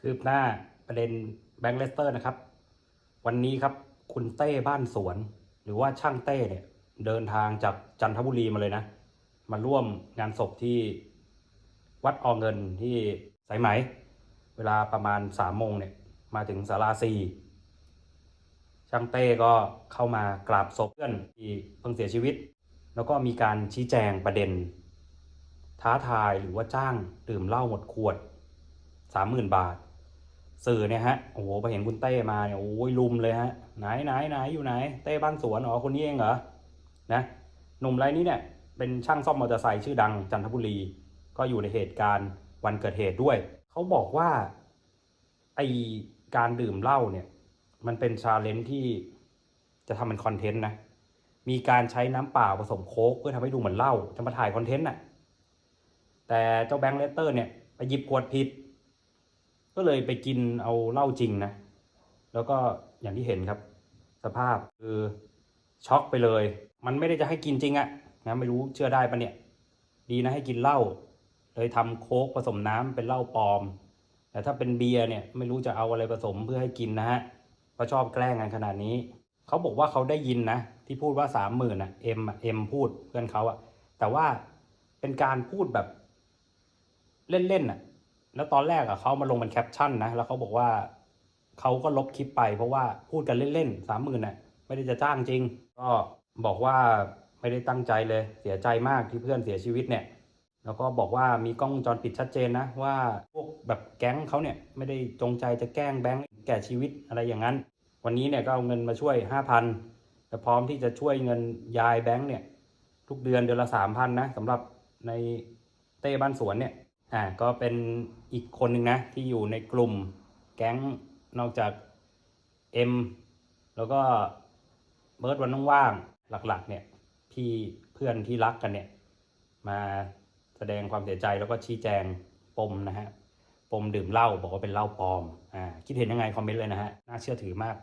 คืบหน้าประเด็นแบงค์เลสเตอร์นะครับ วันนี้ครับคุณเต้บ้านสวน หรือว่าช่างเต้เนี่ยเดินทางจากจันทบุรีมาเลยนะ มาร่วมงานศพที่วัดออเงินที่สายไหม เวลาประมาณสามโมงเนี่ยมาถึงศาลาซีช่างเต้ก็เข้ามากราบศพเพื่อนที่เพิ่งเสียชีวิต แล้วก็มีการชี้แจงประเด็น ท้าทายหรือว่าจ้างดื่มเหล้าหมดขวดสามหมื่นบาท สื่อเนี่ยฮะโอ้โหพอเห็นคุณเต้มาเนี่ยโอ้ยลุมเลยฮะไหนไหนไหนอยู่ไหน เต้บ้านสวนอ๋อคนนี้เองเหรอนะหนุ่มรายนี้เนี่ยเป็นช่างซ่อมมอเตอร์ไซค์ชื่อดังจันทบุรี ก็อยู่ในเหตุการณ์วันเกิดเหตุด้วย เขาบอกว่าไอการดื่มเหล้าเนี่ย มันเป็นชาเลนจ์ที่จะทำเป็นคอนเทนต์นะ มีการใช้น้ำเปล่าผสมโค้กเพื่อทำให้ดูเหมือนเหล้าจะมาถ่ายคอนเทนต์น่ะ แต่เจ้าแบงค์เลสเตอร์เนี่ยไปหยิบขวดผิด ก็เลยไปกินเอาเหล้าจริงนะ แล้วก็อย่างที่เห็นครับ สภาพคือช็อกไปเลย มันไม่ได้จะให้กินจริงอะนะไม่รู้เชื่อได้ปะเนี่ย ดีนะให้กินเหล้าเลยทำโค้กผสมน้ำเป็นเหล้าปลอม แต่ถ้าเป็นเบียร์เนี่ยไม่รู้จะเอาอะไรผสมเพื่อให้กินนะฮะเพราะชอบแกล้งกันขนาดนี้ เขาบอกว่าเขาได้ยินนะ ที่พูดว่าสามหมื่นอะเอ็มเอ็มพูดเพื่อนเขาอะแต่ว่าเป็นการพูดแบบ เล่นๆอะ แล้วตอนแรกอะเขามาลงเป็นแคปชั่นนะแล้วเขาบอกว่าเขาก็ลบคลิปไปเพราะว่าพูดกันเล่นๆสามหมื่นน่ะไม่ได้จะจ้างจริง ก็บอกว่าไม่ได้ตั้งใจเลยเสียใจมากที่เพื่อนเสียชีวิตเนี่ย แล้วก็บอกว่ามีกล้องจรปิดชัดเจนนะว่าพวกแบบแก๊งเขาเนี่ยไม่ได้จงใจจะแกล้งแบงค์แก่ชีวิตอะไรอย่างนั้น วันนี้เนี่ยก็เอาเงินมาช่วยห้าพันแต่พร้อมที่จะช่วยเงินยายแบงค์เนี่ยทุกเดือนเดือนละสามพันนะสำหรับในเต้บ้านสวนเนี่ย อ่าก็เป็นอีกคนหนึ่งนะ ที่อยู่ในกลุ่มแก๊งนอกจากเอ็มแล้วก็เบิร์ดวันว่างๆหลักๆ เนี่ยพี่เพื่อนที่รักกันเนี่ย มาแสดงความเสียใจแล้วก็ชี้แจงปมนะฮะปมดื่มเหล้าบอกว่าเป็นเหล้าปลอมอ่าคิดเห็นยังไงคอมเมนต์เลยนะฮะน่าเชื่อถือมาก